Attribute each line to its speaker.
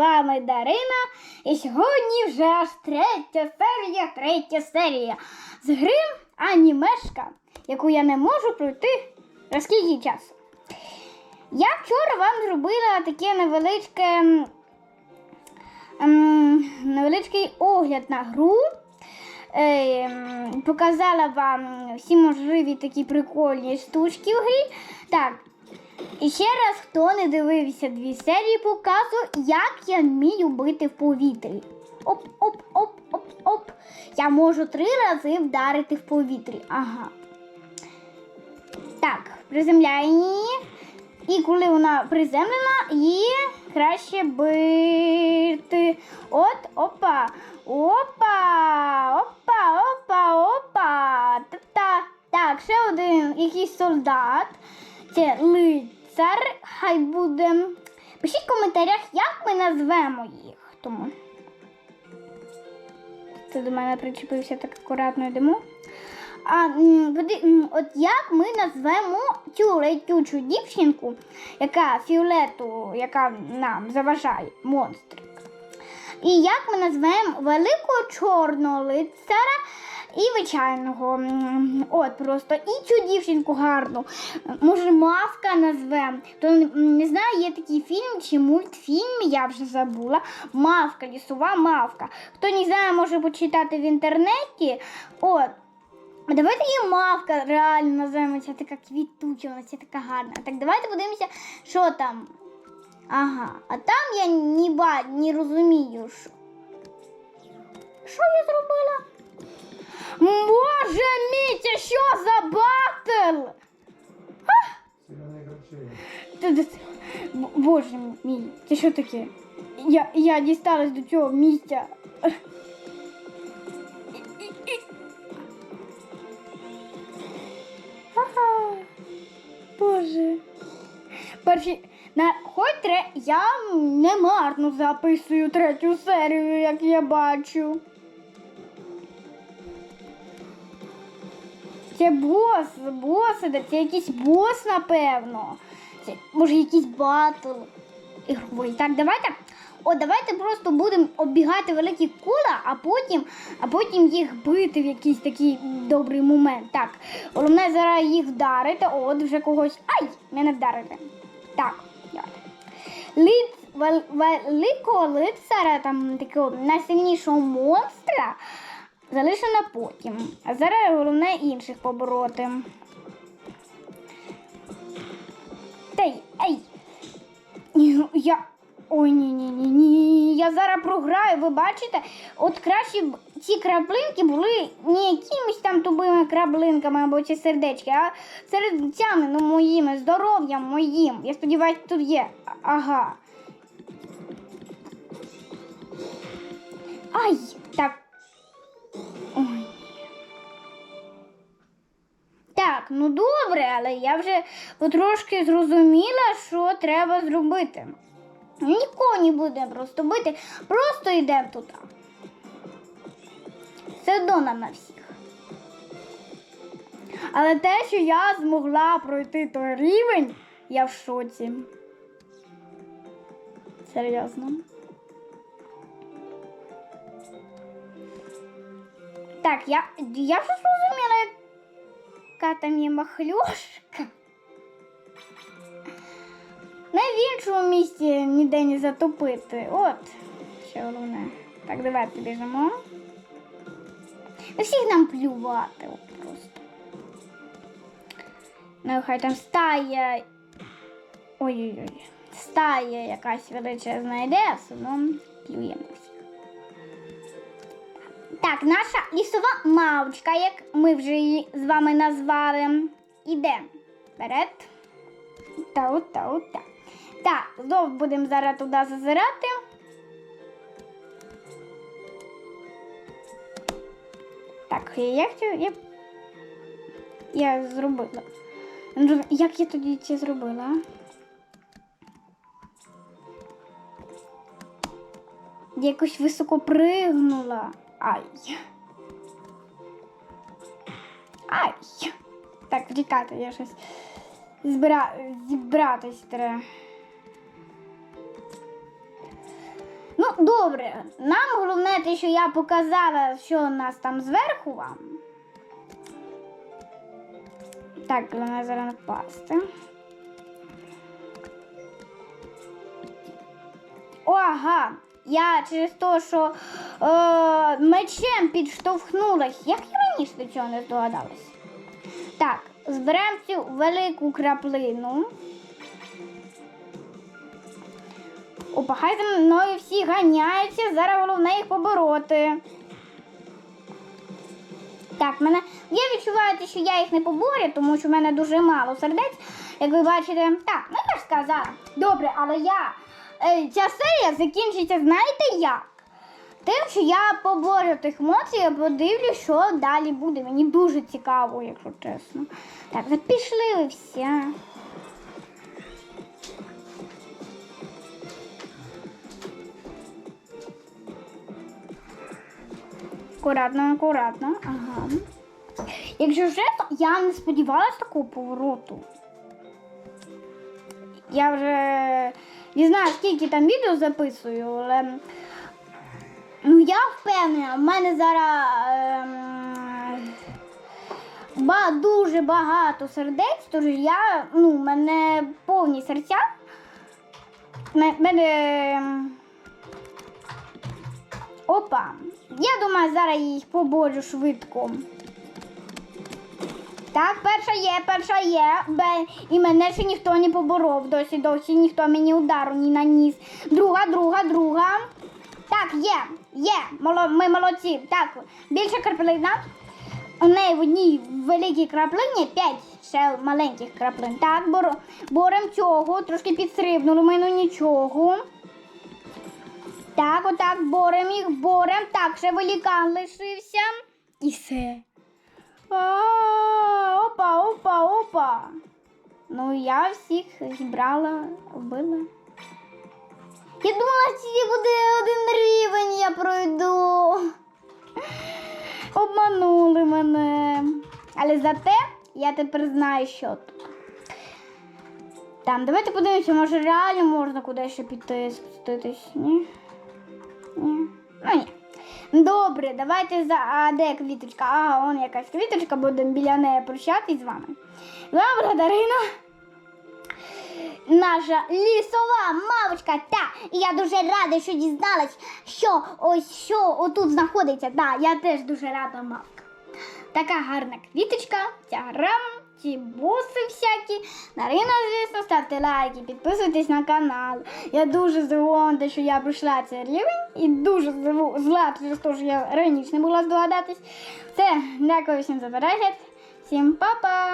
Speaker 1: вами Дарина. І сьогодні вже аж третя серія, третя серія з гри анімешка, яку я не можу пройти за скільки часу. Я вчора вам зробила таке невеличке, ем, невеличкий огляд на гру. Е, показала вам всі можливі такі прикольні штучки в грі. Так, і ще раз, хто не дивився дві серії, показую, як я вмію бити в повітрі. Оп, оп, оп, оп, оп. Я можу три рази вдарити в повітрі. Ага. Так, приземляємо її. І коли вона приземлена, її краще бити. От, опа, опа, опа, опа, опа. Та-та. Так, ще один якийсь солдат. Це лицар. Хай буде. Пишіть в коментарях, як ми назвемо їх. Тому. Це до мене причепився так акуратно йдемо. А от як ми назвемо цю летючу дівчинку, яка фіолету, яка нам заважає, монстрик. І як ми назвемо великого чорного лицаря і звичайного. От просто і цю дівчинку гарну. Може, мавка назвемо. То не знаю, є такий фільм чи мультфільм, я вже забула. Мавка, лісова мавка. Хто не знає, може почитати в інтернеті. От. Давайте її мавка реально називаємо ця така квітуча, вона ця така гарна. Так, давайте подивимося, що там. Ага, а там я ні ба, не розумію, що. Що я зробила? Боже мій, це що за батл?
Speaker 2: Зеленые гроши.
Speaker 1: Та- та- Б- Боже мій, це що таке? Я, я дісталась до цього місця. Ага. Боже. Перші, на, хоч тре, я не марно записую третю серію, як я бачу. Це бос, бос, це якийсь бос, напевно. Це, може, якийсь батл ігровий. Так, давайте. О, давайте просто будемо оббігати великі кола, а потім, а потім їх бити в якийсь такий добрий момент. Так, головне зараз їх вдарити. От вже когось. Ай! Мене вдарити. Так, давайте. Лиц, вел, великого лицаря, там такого найсильнішого монстра залишено потім. А зараз головне інших побороти. Та й, ей! Я. Ой, ні, ні, ні, ні. Я зараз програю, ви бачите? От краще б ці краплинки були не якимись там тупими краплинками або ці сердечки, а серцями ну, моїми, здоров'ям моїм. Я сподіваюся, тут є. Ага. Ай! Так. Так, ну добре, але я вже потрошки зрозуміла, що треба зробити. Нікого не будемо просто бити, просто йдемо туди. Все одно на всіх. Але те, що я змогла пройти той рівень, я в шоці. Серйозно. Так, я, я вже зрозуміла, яка там є махлюшка. В іншому місці ніде не затопити. От, що головне. Так, давайте біжимо. На всіх нам плювати от просто. Ну, хай там стає. Ой-ой-ой. Стає якась величезна ідея, все одно плюємо всіх. Так, наша лісова мавчка, як ми вже її з вами назвали, іде вперед. Та от, та от, та. Так, знов будемо зараз туди зазирати. Так, як це я, я зробила? Ну, Як я тоді це зробила? Я якось високо пригнула. Ай. Ай. Так, чекайте, я щось збира... зібратись треба. Ну, добре. Нам головне те, що я показала, що у нас там зверху вам. Так, головне зараз впасти. Ага. Я через те, що е, мечем підштовхнулась. Як я раніше до цього не здогадалась? Так, зберемо цю велику краплину. Опа, хай за мною всі ганяються, зараз головне їх побороти. Так, мене. Я відчуваю, що я їх не поборю, тому що в мене дуже мало сердець. Як ви бачите, так, ну я ж сказала. Добре, але я. Е, ця серія закінчиться, знаєте як? Тим, що я поборю тих емоцій, я подивлюсь, що далі буде. Мені дуже цікаво, якщо чесно. Так, ви пішли ви всі. Акуратно, акуратно. Ага. Якщо чесно, я не сподівалася такого повороту. Я вже не знаю, скільки там відео записую, але ну, я впевнена, в мене зараз ем, ба, дуже багато сердець, тож я, ну, мене повні серця. Мене. ем, Опа. Я думаю, зараз їх поборю швидко. Так, перша є, перша є. І мене ще ніхто не поборов. Досі досі ніхто мені удару не наніс. Друга, друга, друга. Так, є, є. Моло, ми молодці. Так, більша краплина. У неї в одній великій краплині п'ять ще маленьких краплин. Так, бор, борем цього, трошки підстрибнули ми, ну нічого. Так, отак, борем їх, борем. Так, ще великан лишився. І все. Опа, опа, опа. Ну, я всіх зібрала, вбила. Я думала, тільки буде один рівень, я пройду. Обманули мене. Але зате я тепер знаю, що тут. Там, давайте подивимося, може реально можна кудись ще піти. Ні? Добре, давайте за. А де квіточка? Ага, вон якась квіточка, будемо біля неї прощатись з вами. Вами Дарина. Наша лісова мавочка. Та, і я дуже рада, що дізналась, що ось що отут знаходиться. Та, я теж дуже рада мавка. Така гарна квіточка, ця ці боси всякі. Нарина, звісно, ставте лайки, підписуйтесь на канал. Я дуже здивована, що я пройшла цей рівень і дуже зла через те, що я раніше не могла здогадатись. Все, дякую всім за перегляд. Всім па-па!